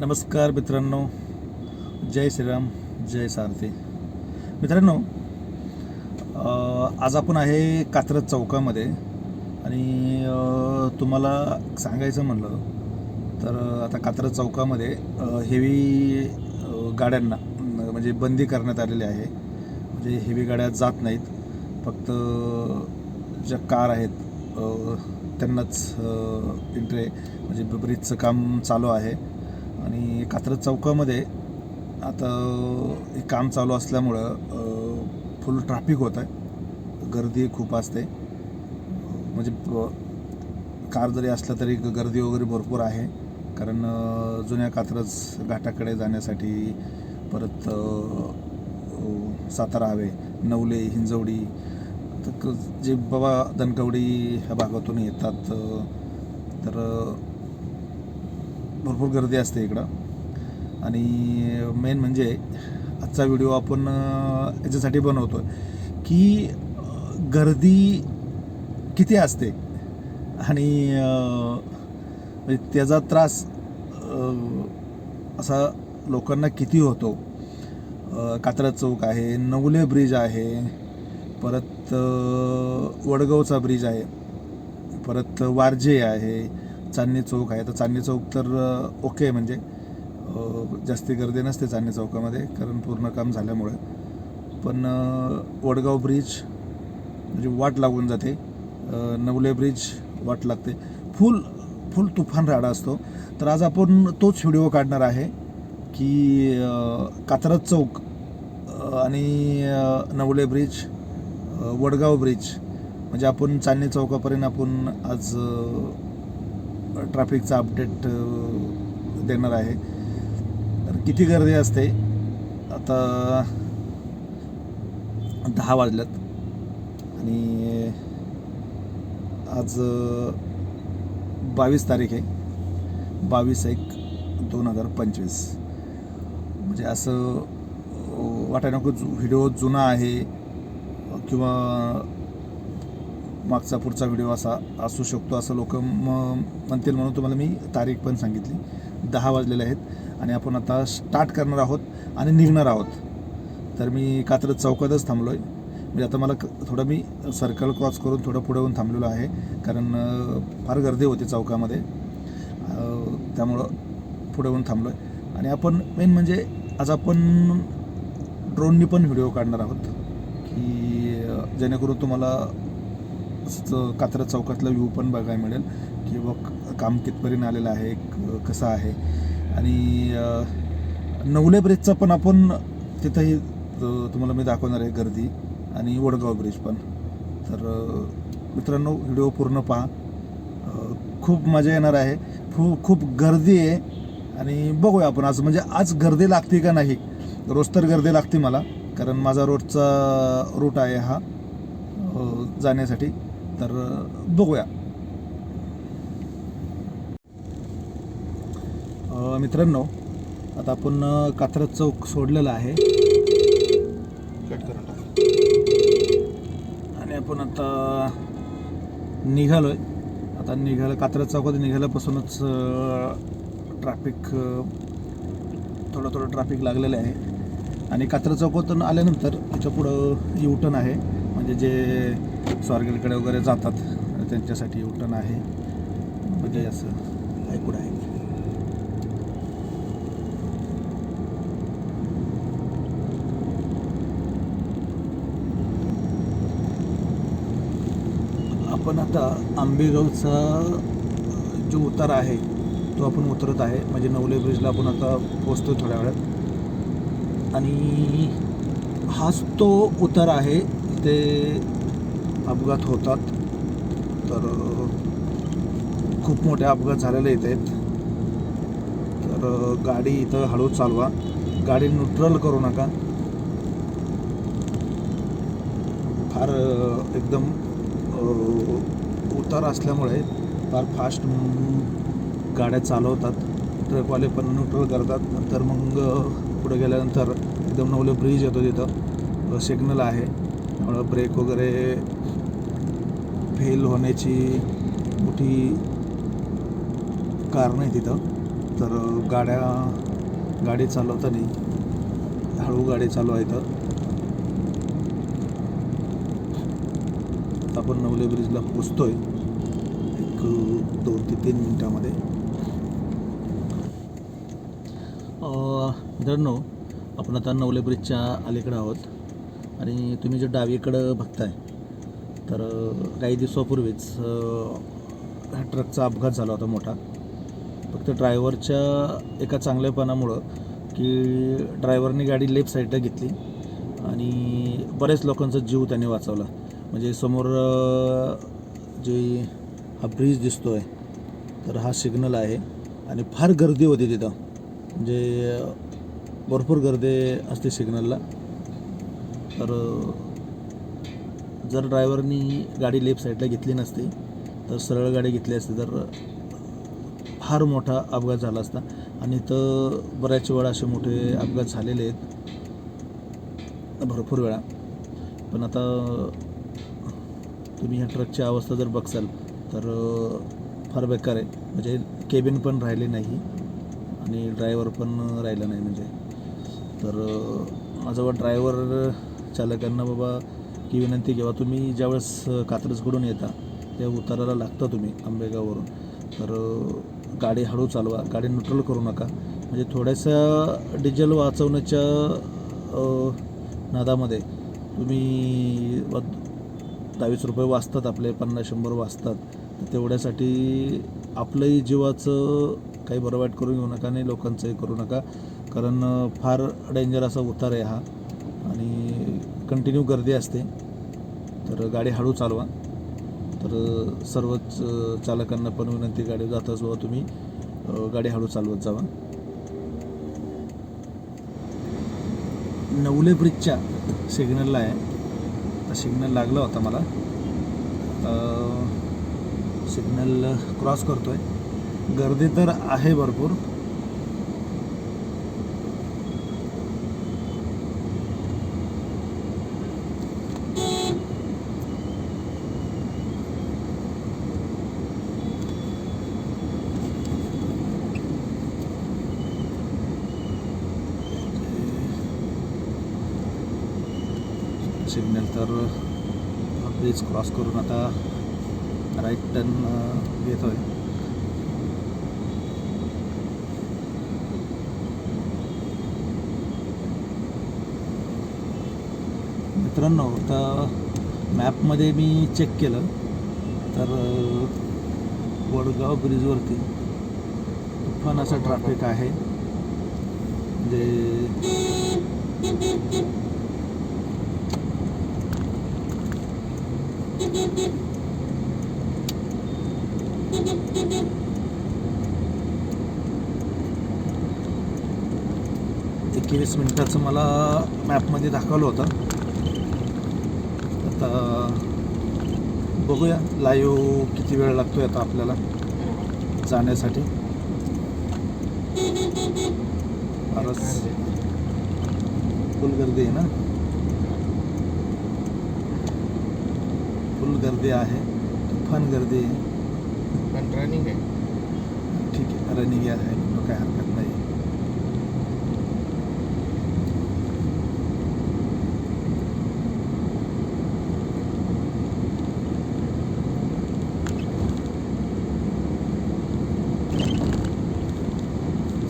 नमस्कार मित्रांनो जय श्रीराम जय सारथी. मित्रांनो आज आपण आहे कात्रज चौकामध्ये आणि तुम्हाला सांगायचं म्हणलं तर आता कात्रज चौकामध्ये हेवी गाड्यांना म्हणजे बंदी करण्यात आलेली आहे. म्हणजे हेवी गाड्या जात नाहीत. फक्त ज्या कार आहेत त्यांनाच एंट्री म्हणजे ब्रिजचं काम चालू आहे. आणि कात्रज चौकामध्ये आता हे काम चालू असल्यामुळं फुल ट्रॅफिक होत आहे. गर्दी खूप असते. म्हणजे कार जरी असलं तरी गर्दी वगैरे भरपूर आहे. कारण जुन्या कात्रज घाटाकडे जाण्यासाठी परत सातारा हवे नवले हिंजवडी तर क- जे बाबा दनकवडी ह्या भागातून येतात तर भरपूर गर्दी असते इकडं. आणि मेन म्हणजे आजचा व्हिडिओ आपण याच्यासाठी बनवतो आहे की गर्दी किती असते आणि म्हणजे त्याचा त्रास असा लोकांना किती होतो? कात्रा चौक आहे नवले ब्रिज आहे परत वडगावचा ब्रिज आहे परत वारजे आहे चांदणी चौक आहे. तर चांदणी चौक तर ओके आहे म्हणजे जास्ती गर्दी नसते चांदणी चौकामध्ये कारण पूर्ण काम झाल्यामुळे. पण वडगाव ब्रिज म्हणजे वाट लागून जाते. नवले ब्रिज वाट लागते. फुल फुल तुफान राडा असतो. तर आज आपण तोच व्हिडिओ काढणार आहे की कात्रज चौक आणि नवले ब्रिज वडगाव ब्रिज म्हणजे आपण चांदणी चौकापर्यंत आपण आज ट्रॅफिकचा अपडेट देणार आहे. तर किती गर्दी असते? आता दहा वाजल्यात. आणि आज बावीस तारीख आहे. बावीस एक दोन हजार पंचवीस. म्हणजे असं वाटायला नको व्हिडिओ जुना आहे किंवा मागचा पुढचा व्हिडिओ असा असू शकतो असं लोक म्हणतील म्हणून तुम्हाला मी तारीख पण सांगितली. दहा वाजलेले आहेत आणि आपण आता स्टार्ट करणार आहोत आणि निघणार आहोत. तर मी कात्रज चौकातच थांबलो आहे म्हणजे आता मला क- थोडं मी सर्कल क्रॉस करून थोडं पुढे येऊन थांबलेलो आहे. कारण फार गर्दी होती चौकामध्ये. त्यामुळं पुढे येऊन थांबलो आहे आणि आपण मेन म्हणजे आज आपण ड्रोननी पण व्हिडिओ काढणार आहोत. की जेणेकरून तुम्हाला कात्रज चौकातला व्ह्यू पण बघायला मिळेल की बघ काम कितपर्यंत आलेलं आहे कसं आहे. आणि नवले ब्रिजचं पण आपण तिथंही तुम्हाला मी दाखवणार आहे गर्दी आणि वडगाव ब्रिज पण. तर मित्रांनो व्हिडिओ पूर्ण पहा. खूप मजा येणार आहे. खूप खूप गर्दी आहे. आणि बघूया आपण आज म्हणजे आज गर्दी लागते का नाही? रोज तर गर्दी लागते मला कारण माझा रोजचा रूट आहे हा जाण्यासाठी. तर बघूया. मित्रांनो आता आपण कात्रज चौक सोडलेला आहे. आणि आपण आता निघालोय. आता निघालं कात्रज चौकात निघाल्यापासूनच ट्रॅफिक थोडं थोडं ट्रॅफिक लागलेलं आहे. आणि कात्रज चौकातून आल्यानंतर त्याच्या पुढं युटर्न आहे. म्हणजे जे स्वारगेलकडे वगैरे जातात. त्यांच्यासाठी युटर्न आहे. म्हणजे असं ऐकूड आहे? आपण आता आंबेगावचा जो उतार आहे तो आपण उतरत आहे. म्हणजे नवले ब्रिजला आपण आता पोचतो थोड्या वेळात. आणि हाच तो उतार आहे. ते अपघात होतात. तर खूप मोठे अपघात झालेले इथे. आहेत तर गाडी इथं हळू चालवा. गाडी न्यूट्रल करू नका. फार एकदम उतार असल्यामुळे फार फास्ट गाड्या चालवतात. ट्रकवाले पण न्यूट्रल करतात. नंतर मग पुढे गेल्यानंतर एकदम नवलं ब्रिज येतो तिथं. सिग्नल आहे. त्यामुळं ब्रेक वगैरे फेल होण्याची मोठी कारण आहे तिथं तर गाड्या गाडी चालवताना हळू गाडी चालू आहे तर आता आपण नवले ब्रिजला पोचतोय. एक दोन ते तीन मिनटामध्ये. अ, मित्रांनो आपण आता नवले ब्रिजच्या अलीकडे आहोत. आणि तुम्ही जे डावीकडं बघताय तर काही दिवसापूर्वीच ह्या ट्रकचा अपघात झाला होता मोठा. फक्त ड्रायव्हरच्या एका चांगल्यापणामुळं की ड्रायव्हरने गाडी लेफ्ट साईडला घेतली आणि बऱ्याच लोकांचा जीव त्याने वाचवला. म्हणजे समोर जे हा ब्रिज दिसतो आहे तर हा सिग्नल आहे आणि फार गर्दी होती तिथं. म्हणजे भरपूर गर्दी असते सिग्नलला. तर जर ड्रायव्हरनी गाडी लेफ्ट साईडला घेतली नसती तर सरळ गाडी घेतली असती तर फार मोठा अपघात झाला असता. आणि तर बऱ्याच वेळा असे मोठे अपघात झालेले आहेत. भरपूर वेळा. पण आता तुम्ही ह्या ट्रकची अवस्था जर बघसाल तर फार बेकार आहे. म्हणजे केबिन पण राहिले नाही आणि ड्रायव्हर पण राहिला नाही म्हणजे. तर माझं ड्रायव्हर चालकांना बाबा की विनंती किंवा तुम्ही ज्यावेळेस कात्रजकडून येता त्या उताराला लागता तुम्ही आंबेगाववरून. तर गाडी हळू चालवा गाडी न्यूट्रल करू नका. म्हणजे थोड्याशा डिझेल वाचवण्याच्या नादामध्ये तुम्ही दहावीस रुपये वाचतात आपले पन्नास शंभर वाचतात. तर तेवढ्यासाठी आपलंही जीवाचं काही बरं वाईट करून घेऊ नका आणि लोकांचंही करू नका. कारण फार डेंजर असा उतार आहे हा. आणि कंटिन्यू गर्दी असते. तर गाडी हळू चालवा. तर सर्वच चालकांना पण विनंती गाडी जात असो तुम्ही गाडी हळू चालवत जावा. नवले ब्रिजच्या सिग्नलला आहे. तर सिग्नल लागला होता मला. सिग्नल क्रॉस करतो आहे गर्दी तर आहे भरपूर. सिग्नल तर ब्रिज क्रॉस करून आता राईट टर्न घेतोय. मित्रांनो तर मॅपमध्ये मी चेक केलं तर वडगाव ब्रिजवरती तुफान असं ट्रॅफिक आहे. म्हणजे एकवीस मिनिटाचं मला मॅपमध्ये दाखवलं होतं. आता बघूया लाईव्ह किती वेळ लागतोय आता आपल्याला जाण्यासाठी. फारच फुल गर्दी आहे ना? फुल गर्दी आहे तुफान गर्दी आहे. पण रनिंग आहे. ठीक आहे रनिंग आहे मग काय हरकत नाही.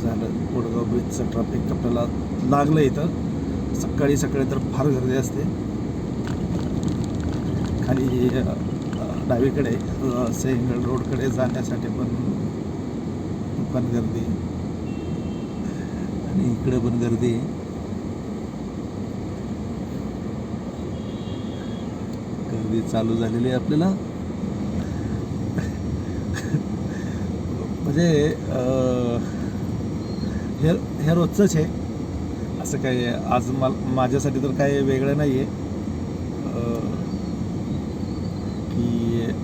झालं कोडगाव ब्रिजचं ट्रॅफिक आपल्याला लागलं इथं. सकाळी सकाळी तर फार गर्दी असते. खाली डावीकडे सेंगड सेंगल रोडकडे जाण्यासाठी पण पण गर्दी. आणि इकडे पण गर्दी. आहे गर्दी चालू झालेली आहे आपल्याला. म्हणजे हे हे रोजचंच आहे. असं काही आज मला माझ्यासाठी तर काही वेगळं नाही आहे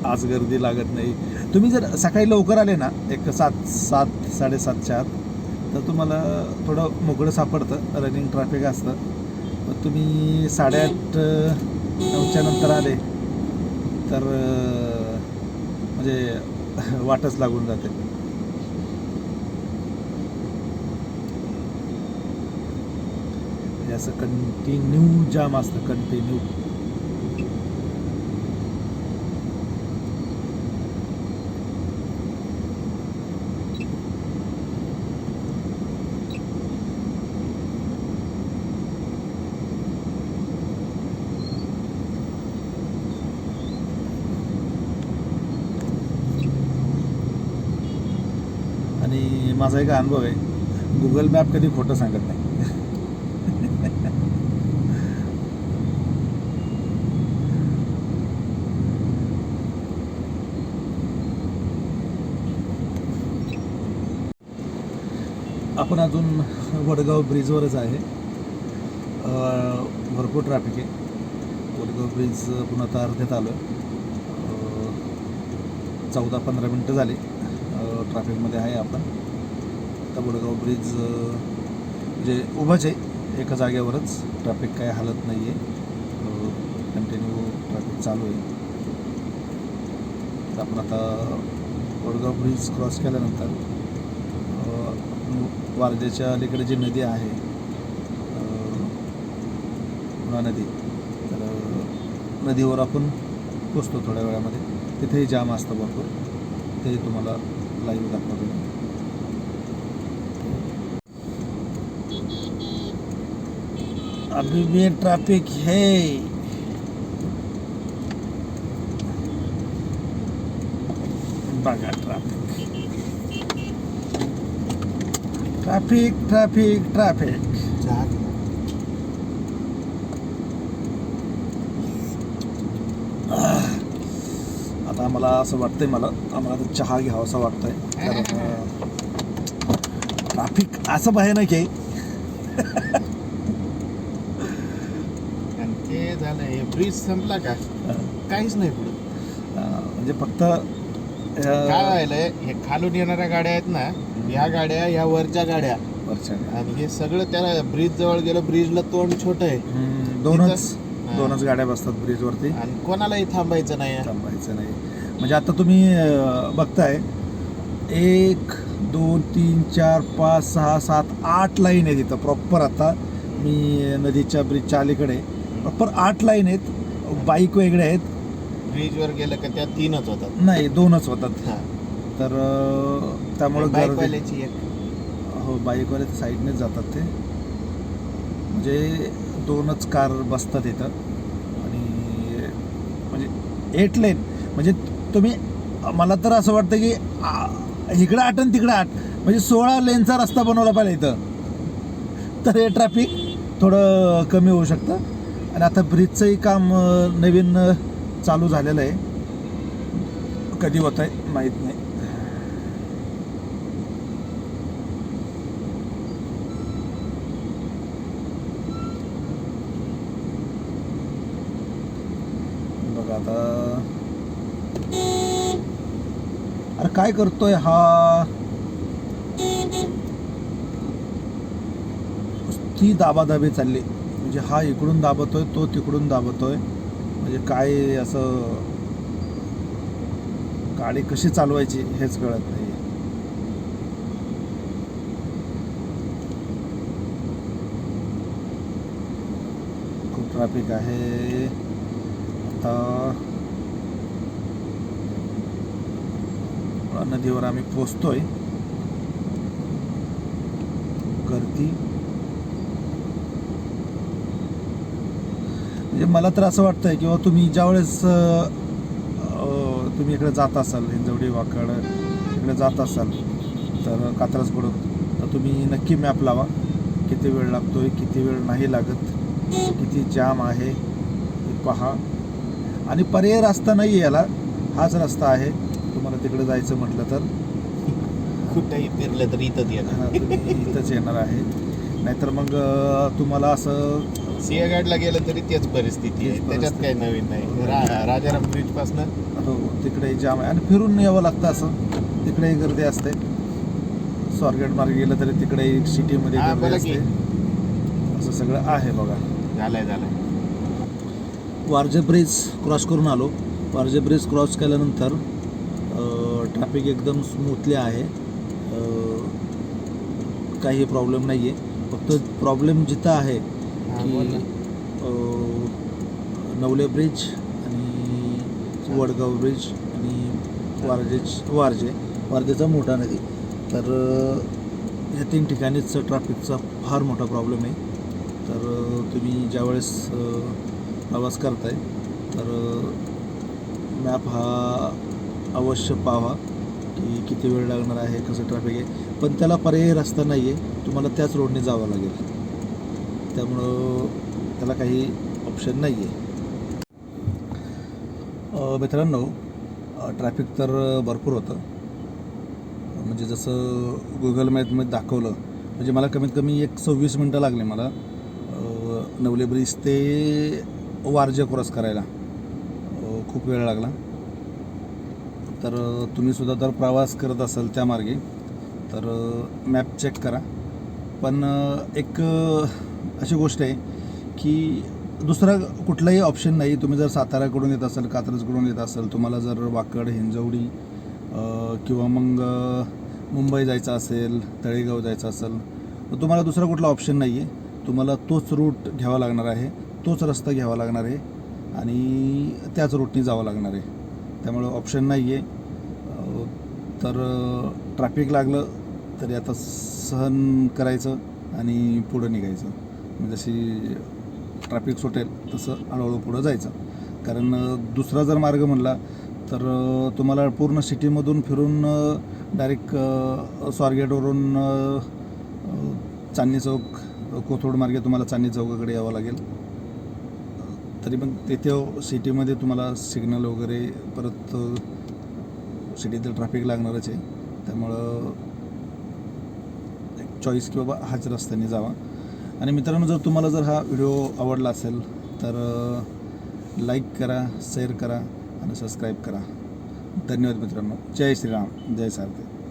आज गर्दी लागत नाही. तुम्ही जर सकाळी लवकर आले ना एक सात सात साडेसातच्या आत तर तुम्हाला थोडं मोकळं सापडतं रनिंग ट्रॅफिक असतं. मग तुम्ही साडेआठ नऊच्या नंतर आले तर म्हणजे वाटच लागून जाते. असं कंटिन्यू जाम असतं कंटिन्यू माझा एक अनुभव आहे. गुगल मॅप कधी खोटं सांगत नाही. आपण अजून वडगाव ब्रिजवरच आहे. भरपूर ट्रॅफिक आहे. वडगाव ब्रिज पुन्हा आता अर्ध्यात आलो. चौदा पंधरा मिनटं झाली. ट्रॅफिकमध्ये आहे आपण. आता वडगाव ब्रिज जे उभंच आहे एका जागेवरच ट्रॅफिक काय हालत नाही आहे कंटिन्यू ट्रॅफिक चालू आहे. तर आपण आता वडगाव ब्रिज क्रॉस केल्यानंतर वारजेच्या अलीकडे जी नदी आहे नदी तर नदीवर आपण पोचतो थोड्या वेळामध्ये. तिथेही जाम असतं भरपूर. तेही तुम्हाला लाईव्ह दाखवतो मी अभी भी ट्रैफिक है। बघा ट्रॅफिक ट्रॅफिक ट्रॅफिक ट्रॅफिक आता मला असं वाटतंय मला आम्हाला आता चहा घ्यावासा वाटतंय. कारण ट्रॅफिक असं भयानक आहे आणि ते झालं हे ब्रिज संपला का? काहीच नाही पुढे. म्हणजे फक्त काय व्हायलंय हे खालून येणाऱ्या गाड्या आहेत ना या गाड्या या वरच्या गाड्या. वरच्या आणि हे सगळं त्या ब्रिज जवळ गेलं ब्रिजला तोंड छोट आहे. दोनच. दोनच गाड्या बसतात ब्रिजवरती आणि कोणालाही थांबायचं नाही. आहे. थांबायचं नाही. म्हणजे आता तुम्ही बघताय एक दोन तीन चार पाच सहा सात आठ लाईन आहेत इथं प्रॉपर आता मी नदीच्या ब्रिजच्या अलीकडे. प्रॉपर आठ लाईन आहेत. बाईक वेगळे आहेत. ब्रिजवर गेलं का त्या तीनच होतात. नाही दोनच होतात. हा. तर अं, त्यामुळं गर्दी बाईकवाल्याची एक. हो बाईकवाले तर साईडनेच जातात ते. म्हणजे दोनच कार बसतात इथं. आणि म्हणजे एट लेन म्हणजे तुम्ही मला तर असं वाटतं की आ, इकडं आठ आणि तिकडं आठ. म्हणजे सोळा लेनचा रस्ता बनवला पाहिजे इथं. तर हे ट्रॅफिक थोडं कमी होऊ शकतं. आणि आता ब्रिजचंही काम नवीन चालू झालेलं आहे. कधी होत आहे माहीत नाही. बघा आता. अरे काय करतोय हा? ती दाबादाबी चालली. म्हणजे हा इकडून दाबतो आहे तो तिकडून दाबतो आहे म्हणजे काय असं गाडी कशी चालवायची हेच कळत नाही खूप ट्रॅफिक आहे. आता नदीवर आम्ही पोचतोय गर्दी म्हणजे मला तर असं वाटतंय किंवा तुम्ही ज्यावेळेस तुम्ही इकडे जात असाल हिंजवडी वाकड इकडे जात असाल तर कात्रजकडून तर तुम्ही नक्की मॅप लावा. किती वेळ लागतोय किती वेळ नाही लागत किती जाम आहे पहा. आणि पर्याय रस्ता नाही आहे याला हाच रस्ता आहे. तुम्हाला तिकडे जायचं म्हटलं तर. कुठेही फिरलं तर इथंच येणार. इथंच येणार आहे. नाहीतर मग तुम्हाला असं सिंहगडला गेलं तरी तेच परिस्थिती आहे. त्याच्यात काही नवीन नाही. रा- राजाराम ब्रिज पासन हो तिकडे जाम आहे. आणि फिरून यावं लागतं असं. तिकडेही गर्दी असते. स्वारगेट मार्गे गेलं तरी तिकडे सिटीमध्ये हा, गर्दी बोला असते. की. असं सगळं आहे बघा. झालंय झालंय. वारजे ब्रिज क्रॉस करून आलो. वारजे ब्रिज क्रॉस केल्यानंतर ट्रॅफिक एकदम स्मूथली आहे. अं, काही प्रॉब्लेम नाही आहे फक्त प्रॉब्लेम जिथं आहे अ, नवले ब्रिज आणि वडगाव ब्रिज आणि वारजेच वारजे वारजेचा मोठा नदी. तर या तीन ठिकाणीच ट्रॅफिकचा फार मोठा प्रॉब्लेम आहे. तर तुम्ही ज्यावेळेस प्रवास करताय तर मॅप हा अवश्य पाहावा की किती वेळ लागणार आहे कसं ट्रॅफिक आहे. पण त्याला पर्यायी रस्ता नाही आहे तुम्हाला त्याच रोडने जावं लागेल. त्यामुळं त्याला काही ऑप्शन नाही आहे मित्रांनो ट्रॅफिक तर भरपूर होतं. म्हणजे जसं गुगल मॅपमध्ये दाखवलं म्हणजे मला कमीत कमी एक सव्वीस मिनटं लागले मला नवले ब्रिज ते वारजे क्रॉस करायला. खूप वेळ लागला. तर तुम्हीसुद्धा जर प्रवास करत असाल त्या मार्गे तर मॅप चेक करा. पण एक अशी गोष्ट आहे की दुसरा कुठलाही ऑप्शन नाही. तुम्ही जर साताऱ्याकडून येत असाल कात्रजकडून येत असाल तुम्हाला जर वाकड हिंजवडी किंवा मग मुंबई जायचं असेल तळेगाव जायचं असेल तर तुम्हाला दुसरा कुठला ऑप्शन नाही आहे तुम्हाला तोच रूट घ्यावा लागणार आहे तोच रस्ता घ्यावा लागणार आहे आणि त्याच रूटनी जावं लागणार आहे. त्यामुळं ऑप्शन नाही आहे तर ट्रॅफिक लागलं तरी आता सहन करायचं आणि पुढं निघायचं. म्हणजे जशी ट्रॅफिक सुटेल तसं हळूहळू पुढं जायचं. कारण दुसरा जर मार्ग म्हणला तर तुम्हाला पूर्ण सिटीमधून फिरून डायरेक्ट स्वारगेटवरून चांदणी चौक कोथरूड मार्गे तुम्हाला चांदणी चौकाकडे यावं लागेल. तरी पण तिथे सिटीमध्ये तुम्हाला सिग्नल वगैरे परत सिटीतील ट्रॅफिक लागणारच आहे. त्यामुळं एक चॉईस की बाबा हाच रस्त्याने जावा. आणि मित्रांनो जर तुम्हाला जर हा व्हिडिओ आवडला असेल तर लाईक करा शेअर करा आणि सबस्क्राईब करा. धन्यवाद मित्रांनो. जय श्रीराम. जय सारथे.